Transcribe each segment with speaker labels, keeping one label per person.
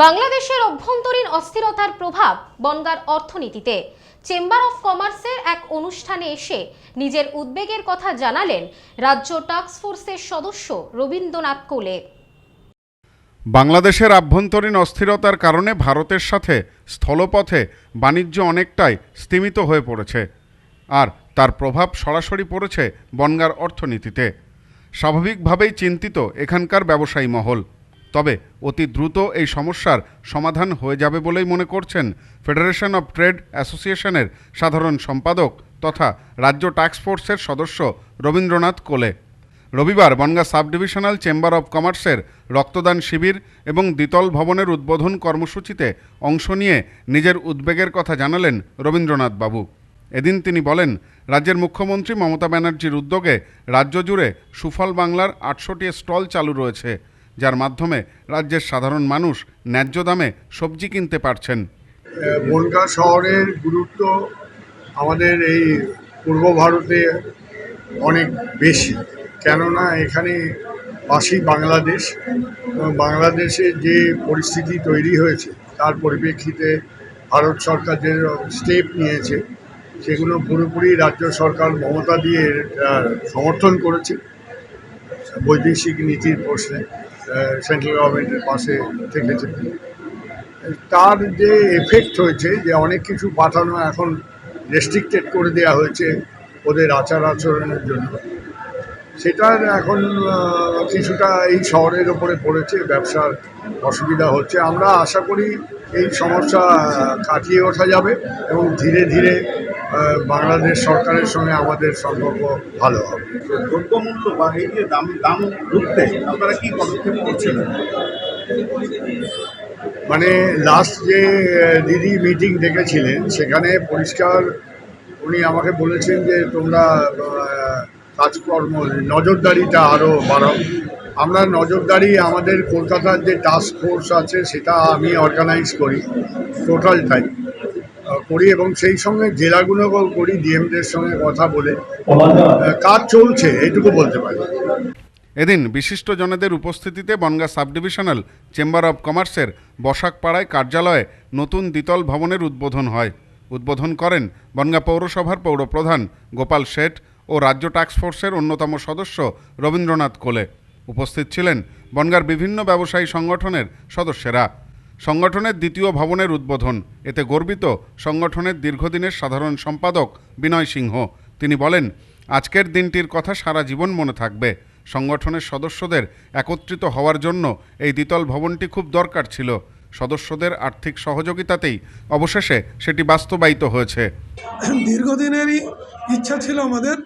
Speaker 1: বাংলাদেশের অভ্যন্তরীণ অস্থিরতার প্রভাব বনগার অর্থনীতিতে। চেম্বার অফ কমার্সের এক অনুষ্ঠানে এসে নিজের উদ্বেগের কথা জানালেন রাজ্য টাস্ক ফোর্সের সদস্য রবীন্দ্রনাথ কোলে।
Speaker 2: বাংলাদেশের আভ্যন্তরীণ অস্থিরতার কারণে ভারতের সাথে স্থলপথে বাণিজ্য অনেকটাই স্তীমিত হয়ে পড়েছে আর তার প্রভাব সরাসরি পড়েছে বনগার অর্থনীতিতে। স্বাভাবিকভাবেই চিন্তিত এখানকার ব্যবসায়ী মহল। তবে অতি দ্রুত এই সমস্যার সমাধান হয়ে যাবে বলেই মনে করছেন ফেডারেশন অব ট্রেড অ্যাসোসিয়েশনের সাধারণ সম্পাদক তথা রাজ্য টাস্ক ফোর্সের সদস্য রবীন্দ্রনাথ কোলে। রবিবার Bongaon sub divisional chamber of কমার্সের রক্তদান শিবির এবং দ্বিতল ভবনের উদ্বোধন কর্মসূচিতে অংশ নিয়ে নিজের উদ্বেগের কথা জানালেন রবীন্দ্রনাথ বাবু। এদিন তিনি বলেন, রাজ্যের মুখ্যমন্ত্রী মমতা ব্যানার্জির উদ্যোগে রাজ্য জুড়ে সুফল বাংলার আটশোটি স্টল চালু রয়েছে। যার মাধ্যমে রাজ্যের সাধারণ মানুষ ন্যায্য দামে সবজি কিনতে পারছেন।
Speaker 3: বনগাঁ শহরের গুরুত্ব আমাদের এই পূর্ব ভারতে অনেক বেশি। কেননা এখানে পাশেই বাংলাদেশ বাংলাদেশে যে পরিস্থিতি তৈরি হয়েছে, তার পরিপ্রেক্ষিতে ভারত সরকার যে স্টেপ নিয়েছে, সেগুলো পুরোপুরি রাজ্য সরকার মমতা দিয়ে সমর্থন করেছে। বৈদেশিক নীতির প্রশ্নে। সেন্ট্রাল গভর্নমেন্টের পাশে থেকেছে। তার যে এফেক্ট হয়েছে যে অনেক কিছু পাঠানো এখন রেস্ট্রিক্টেড করে দেওয়া হয়েছে ওদের আচার আচরণের জন্য। সেটার এখন কিছুটা এই শহরের ওপরে পড়েছে, ব্যবসার অসুবিধা হচ্ছে। আমরা আশা করি এই সমস্যা কাটিয়ে ওঠা যাবে এবং ধীরে ধীরে বাংলাদেশ সরকারের সঙ্গে আমাদের সম্পর্ক ভালো হবে।
Speaker 4: দ্রব্যমূল্য বা এই যে দাম দাম রুখতে আপনারা কি পদক্ষেপ করছেন?
Speaker 3: মানে লাস্ট যে দিদি মিটিং দেখেছিলেন সেখানে পরিষ্কার উনি আমাকে বলেছেন যে তোমরা কাজকর্ম নজরদারিটা আরও বাড়াও। আমরা নজরদারি আমাদের কলকাতার যে টাস্ক ফোর্স আছে সেটা আমি অর্গানাইজ করি টোটালটাই করি এবং সেই সঙ্গে জেলাগুলোকেও করি ডিএমদের সঙ্গে কথা বলে। কাজ চলছে এইটুকু বলতে পারি।
Speaker 2: এদিন বিশিষ্টজনেদের উপস্থিতিতে Bongaon sub divisional chamber of কমার্সের বসাকপাড়ায় কার্যালয়ে নতুন দ্বিতল ভবনের উদ্বোধন হয়। উদ্বোধন করেন বনগাঁ পৌরসভার পৌরপ্রধান গোপাল শেঠ ও রাজ্য টাস্ক ফোর্সের অন্যতম সদস্য রবীন্দ্রনাথ কোলে। উপস্থিত ছিলেন বনগাঁর বিভিন্ন ব্যবসায়ী সংগঠনের সদস্যরা। সংগঠনের দ্বিতীয় ভবনের উদ্বোধন। এতে গর্বিত সংগঠনের দীর্ঘদিনের সাধারণ সম্পাদক বিনয় সিংহ। তিনি বলেন, আজকের দিনটির কথা সারা জীবন মনে থাকবে। সংগঠনের সদস্যদের একত্রিত হওয়ার জন্য এই দ্বিতল ভবনটি খুব দরকার ছিল। সদস্যদের আর্থিক সহযোগিতাতেই অবশেষে সেটি বাস্তবায়িত হয়েছে।
Speaker 5: দীর্ঘদিনেরই ইচ্ছা ছিল আমাদের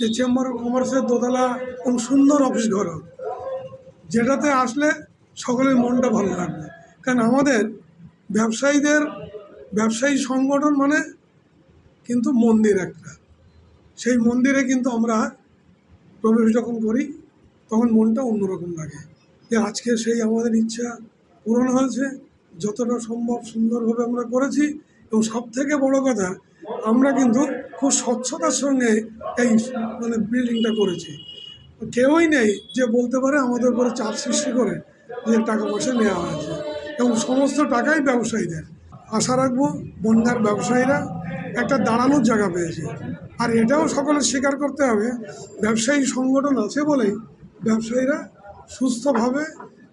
Speaker 5: যে চেম্বার অফ কমার্সের দোতলা এবং সুন্দর অফিস ঘর যেটাতে আসলে সকলের মনটা ভালো লাগবে। কারণ আমাদের ব্যবসায়ীদের, ব্যবসায়ী সংগঠন মানে কিন্তু মন্দির একটা। সেই মন্দিরে কিন্তু আমরা প্রবেশ যখন করি, তখন মনটা অন্যরকম লাগে। যে আজকে সেই আমাদের ইচ্ছা পূরণ হয়েছে, যতটা সম্ভব সুন্দরভাবে আমরা করেছি। এবং সব থেকে বড় কথা, আমরা কিন্তু খুব স্বচ্ছতার সঙ্গে এই মানে বিল্ডিংটা করেছি। কেউই নেই যে বলতে পারে আমাদের উপরে চাপ সৃষ্টি করে যে টাকা পয়সা নেওয়া হয়েছে। এবং সমস্ত টাকাই ব্যবসায়ীদের। আশা রাখব বন্যার ব্যবসায়ীরা একটা দাঁড়ানোর জায়গা পেয়েছে। আর এটাও সকলে স্বীকার করতে হবে, ব্যবসায়ী সংগঠন আছে বলেই ব্যবসায়ীরা সুস্থভাবে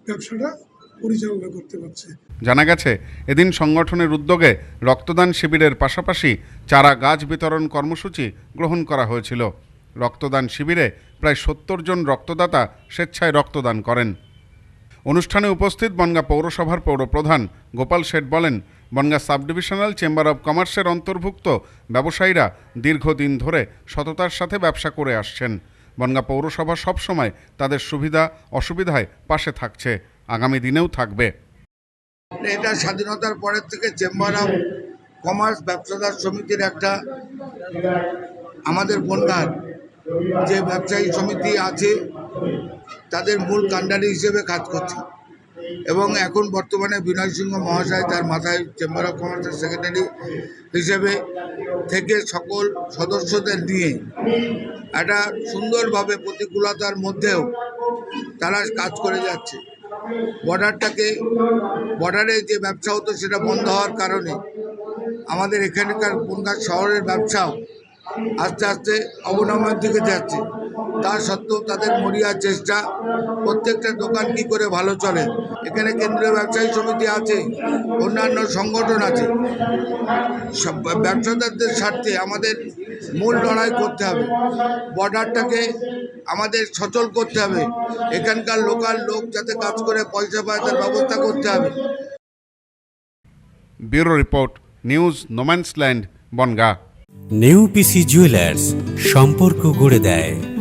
Speaker 5: ব্যবসাটা পরিচালনা করতে পারছে।
Speaker 2: জানা গেছে, এদিন সংগঠনের উদ্যোগে রক্তদান শিবিরের পাশাপাশি চারা গাছ বিতরণ কর্মসূচি গ্রহণ করা হয়েছিল। রক্তদান শিবিরে প্রায় সত্তর জন রক্তদাতা স্বেচ্ছায় রক্তদান করেন। অনুষ্ঠানে উপস্থিত বনগাঁ পৌরসভার পৌরপ্রধান গোপাল শেঠ বলেন, Bongaon sub divisional chamber of কমার্সের অন্তর্ভুক্ত ব্যবসায়ীরা দীর্ঘদিন ধরে সততার সাথে ব্যবসা করে আসছেন। বনগাঁ পৌরসভা সবসময় তাদের সুবিধা অসুবিধায় পাশে থাকছে, আগামী দিনেও থাকবে।
Speaker 6: এটা স্বাধীনতার পরের থেকে চেম্বার অব কমার্স ব্যবসাদার সমিতির একটা আমাদের বনগাঁর যে ব্যবসায়ী সমিতি আছে তাদের মূল কাণ্ডারি হিসেবে কাজ করছে। এবং এখন বর্তমানে বিনয় সিংহ মহাশয় তার মাথায় চেম্বার অফ কমার্সের সেক্রেটারি হিসেবে থেকে সকল সদস্যদের নিয়ে একটা সুন্দরভাবে প্রতিকূলতার মধ্যেও তারা কাজ করে যাচ্ছে। বর্ডারটাকে, বর্ডারে যে ব্যবসা হতো সেটা বন্ধ হওয়ার কারণে আমাদের এখানকার বনগাঁ শহরের ব্যবসাও আস্তে আস্তে অবনমনের দিকে যাচ্ছে। তা সত্ত্বেও তাদের মরিয়া চেষ্টা। প্রত্যেকটা দোকান কি করে ভালো চলে? এখানে কেন্দ্রীয় ব্যবসায়ী সমিতি আছে অন্যান্য সংগঠন আছে। সব ব্যবসাদারদের স্বার্থে আমাদের মূল লড়াই করতে হবে। বর্ডারটাকে আমাদের সচল করতে হবে। এখানকার লোকাল লোক যাতে কাজ করে পয়সা পায় তার ব্যবস্থা করতে হবে।
Speaker 2: Bureau report news no man's land Bangaon.
Speaker 7: New PC jewellers সম্পর্ক গড়ে দেয়।